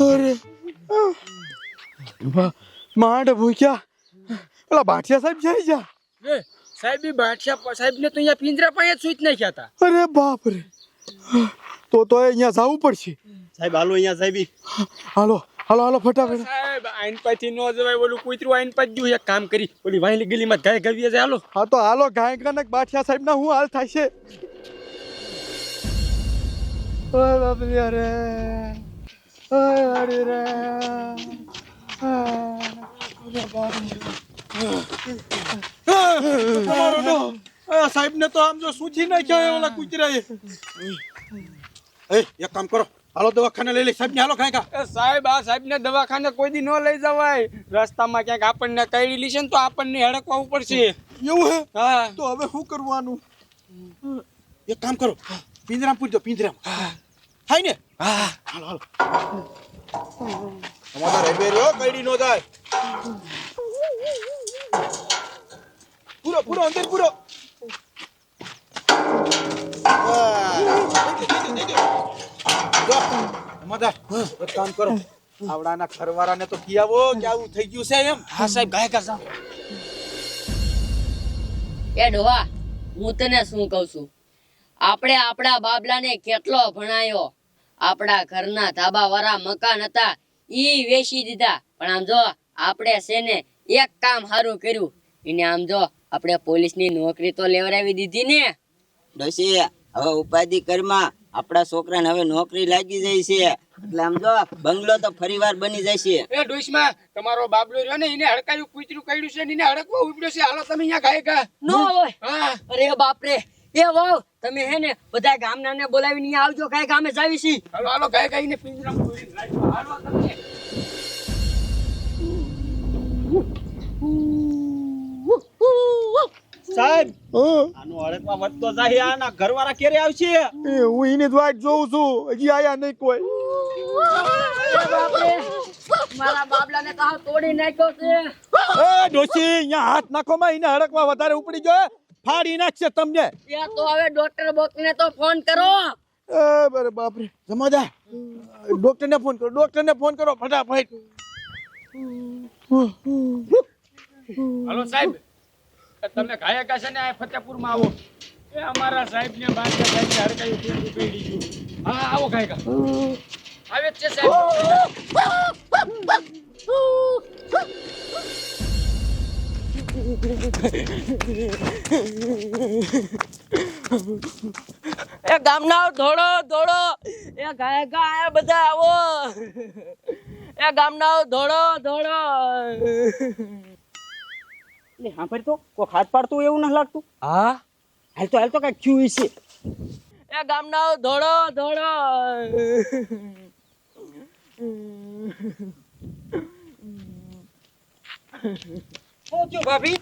અરે. માંડ ભૂખ્યા પેલા ભાટિયા સાહેબ જાય જા સાહેબ બી ભાટિયા સાહેબ ને તો અહીંયા પિંજરા પાસે જ સૂચ નાખ્યા હતા. અરે બાપ રે. તો તો અહીંયા જવું પડશે. સાહેબ હાલો અહીંયા સાહેબી. હાલો. હાલો હાલો ફટાફટ. સાહેબ આઈન પાછી નો જવાય ઓલું કૂતરું આઈન પાછી ગયું એક કામ કરી ઓલી વાહલી ગલીમાં ગાય ગવીએ જાય હાલો. હા તો હાલો ગાય કનક બાઠિયા સાહેબ ના હું હાલ થાય છે? ઓય બાપરી અરે. ઓય અરે. રે સાહેબ ને તો આમ જો સૂચી નાખ્યો ઓલા કૂતરાએ. એ એક કામ કરો. હાલો દવાખાને લઈ લઈ સાહેબ ને હાલો કાંઈ સાહેબ આ સાહેબ ને દવાખાને કોઈ દી ન લઈ જવાય. રસ્તામાં ક્યાંક આપણને કઈડી લીશે ને તો આપણને હડકવા પડશે. એવું હે? હા. તો હવે શું કરવાનું? એક કામ કરો. પિંજરામ પૂરી દો પિંજરામાં થાય ને? હા. હાલો હાલો. તમારા રેબે રહ્યો કઈડી નો જાય. પૂરો પૂરો અંદર પૂરો. જમાદાર એક કામ કરો. આવડાના ઘરવાળાને તો કી કે આવું થઈ ગયું છે એમ? હા સાહેબ ગાય કરશા એ ડોહા હું તને શું કહું છું? આપણે આપણા બાબલાને કેટલો ભણાયો? આપણા ઘરના ધાબા વાળા મકાન હતા ઈ વેચી દીધા. પણ આમ જો આપણે છે ને એક કામ સારું કર્યું. એને આમ જો આપણે પોલીસની નોકરી તો લેવડાવી દીધી ને. ડોશી હવે ઉપાધિ કરમાં આપણા છોકરાને હવે નોકરી લાગી જાય છે. એટલે આમ જો બંગલો તો ફરીવાર બની જશે. એ ડોશમાં તમારો બાબલો રહ્યો ને એને હડકાયું કૂતરું કર્યું છે ને એને હડકવા ઉપડ્યો છે. હાલો તમે અહીંયા ગાય ગા. નો હોય. હા. અરે બાપરે એ વાવ તમે હે ને બધા ગામના ને બોલાવીને અહીંયા આવજો કઈ ગામે જાવી છી હાલો હાલો ગાય ગાય ને પિંજરામાં હાલો તમે. વધતો જાય આના ઘરવાળા કેરે આવશે? એ હું એની જ વાટ જોઉં છું. હજી આયા નહીં કોઈ. મારા બાબલાને તો તોડી નાખ્યો છે. એ ડોશી અહીંયા હાથ નાખો માં એને હડકમાં વધારે ઉપડી ગયો ફાડી નાખશે તમને. એ તો હવે ડોક્ટર બોકને તો ફોન કરો. એ બરે બાપરે. જમાદાર ડોક્ટર ને ફોન કરો ડોક્ટર ને ફોન કરો ફટાફટ. હાલો સાહેબ તમે ગાયક હશે ને આ ફતેપુરમાં આવો. એ અમારા સાહેબ ને બાંધ્યા સાહેબ ને કઈડી ગયું. હા, આવો ગાયક આવે છે સાહેબ. એ ગામના ધોળો ધોળો એ ગાય ગાય બધા આવો. એ ગામના ધોળો ધોળો એટલે સાંભળ તો કોઈ હાથ પાડતું એવું ન લાગતું. હા? હાલ તો હાલ તો કઈ ક્યુ છે એ ગામના ધોળો ધોળો. થયું ભાભી?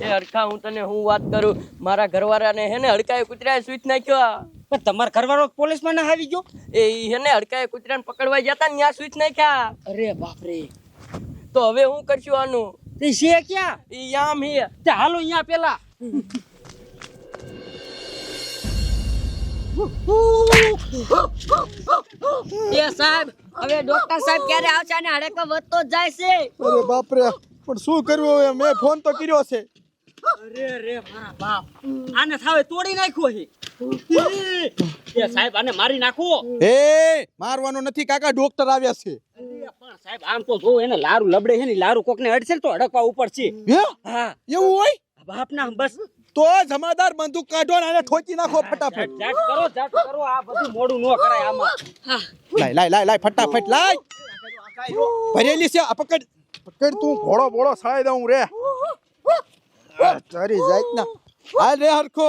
એ હરખા હું તને હું વાત કરું? મારા ઘરવાળાને હે ને હડકાએ કૂતરાએ સ્વીચ નાખ્યો પણ તમારા ઘરવાળો પોલીસમાં ના આવી ગયો? એ હે ને હડકાએ કૂતરાને પકડવા જતા ને ત્યાં સ્વીચ નાખ્યા. અરે બાપરે. તો હવે હું કરશું આનું? તે છે ક્યાં? ઈ આમ હે. તે હાલો અહીંયા પેલા. એ સાહેબ હવે ડોક્ટર સાહેબ ક્યારે આવશે અને હડકો વધતો જ જાય છે? અરે બાપરે પણ શું કરવું હવે? મેં ફોન તો કર્યો છે. અરે રે મારા બાપ. આને થાવે તોડી નાખ્યો છે એ સાહેબ આને મારી નાખો. એ મારવાનો નથી. કાકા ડોક્ટર આવ્યા છે. પણ સાહેબ આમ તો જો એને લારું લબડે છે ને લારું કોકને અડશે તો અડકવા ઉપર છે. હા? એવું હોય? બાપના બસ. તો જમાદાર બંદૂક કાઢો ને આને ઠોકી નાખો ફટાફટ. જાટ કરો જાટ કરો આ બધું મોડું ન કરાય આમાં. લાય લાય લાય લાય ફટાફટ લાય. ભરેલી છે આ પકડ. પકડ તું ઘોડો બોળો સાહેબ દઉં રે. તારી જાત ના હાલ રે હરખો.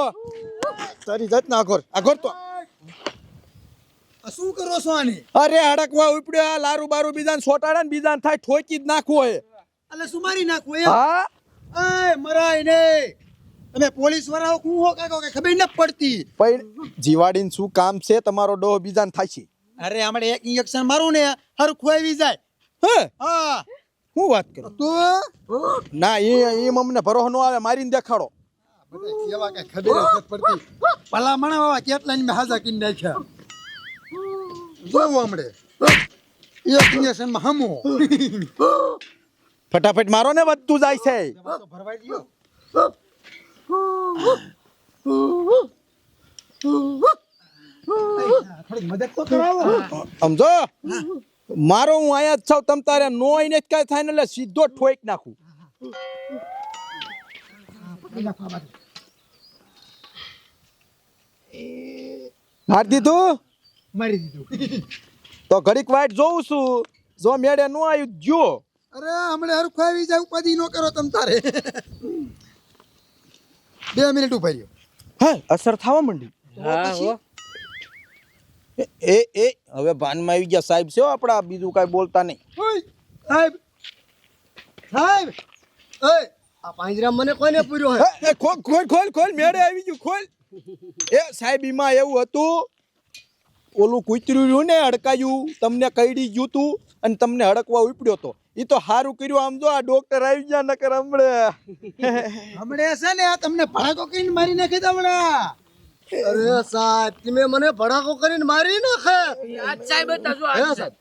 તારી જાત ના આગળ આગળ તો. શું કરો છો આને? અરે હડકવા ઉપડ્યો આ લારું બારું બીજાને છોટાડે ને બીજાને થાય ઠોકી જ નાખવો એ એટલે શું મારી નાખવું એ હા? એ મરાય ને. તમે પોલીસ વાળાઓ હું હો કાકો કે ખબર ન પડતી? પણ જીવાડીને શું કામ છે? તમારો ડોહ બીજાને થાય છે. અરે આપણે એક ઇન્જેક્શન મારું ને હર ખોવાવી જાય. હે? હા. હું વાત કરું? તું ના એ એમ અમને ભરોહ ન આવે મારીને દેખાડો. બધા કેવા કે ખબર ન પડતી. પડતી ભલામણ બાબા કેટલા હાજા કરી નાખ્યા. જોવું હમણે એક ઇન્જેક્શનમાં હમો. ફટાફટ મારો ને વધતું જાય છે. ભરવાઈ દ્યો થોડીક મદદ તો કરાવો. સમજો? મારો હું અહીંયા જ છું તમ તારે નો આઈને જ કાંઈ થાય ને એટલે સીધો ઠોઈક નાખું. હાર દીધું? મારી દીધું. તો ઘડીક વાટ જોઉં છું. જો મેળે નો આવ્યું જો અરે હમણે હરખું આવી જાય ઉપાધિ નો કરો તમ તારે. બે મિનિટ ઊભા રહ્યો. હા અસર થવા માંડી. એ એ એ હવે ભાનમાં આવી ગયા સાહેબ છે આપડા આપણા બીજું કાંઈ બોલતા નહીં. સાહેબ. સાહેબ. એ આ પાંજરા મને કોને પૂર્યો હે? એ, એ, ખોલ ખોલ ખોલ ખોલ મેળે આવી ગયું ખોલ. એ સાહેબ એમાં એવું હતું ઓલું કૂતર્યું રહ્યું ને અડકાયું તમને કઈડી ગયું તું અને તમને હડકવા ઉપડ્યો તો. એ તો સારું કર્યું. આમ જો આ ડોક્ટર આવી ગયા નકર હમણે. હમણે છે ને આ તમને ભડાકો કરીને મારી નાખી દે હમણાં. અરે સાહેબ તમે મને ભડાકો કરીને મારી નાખે. આજ સાહેબ હતા જો સાહેબ.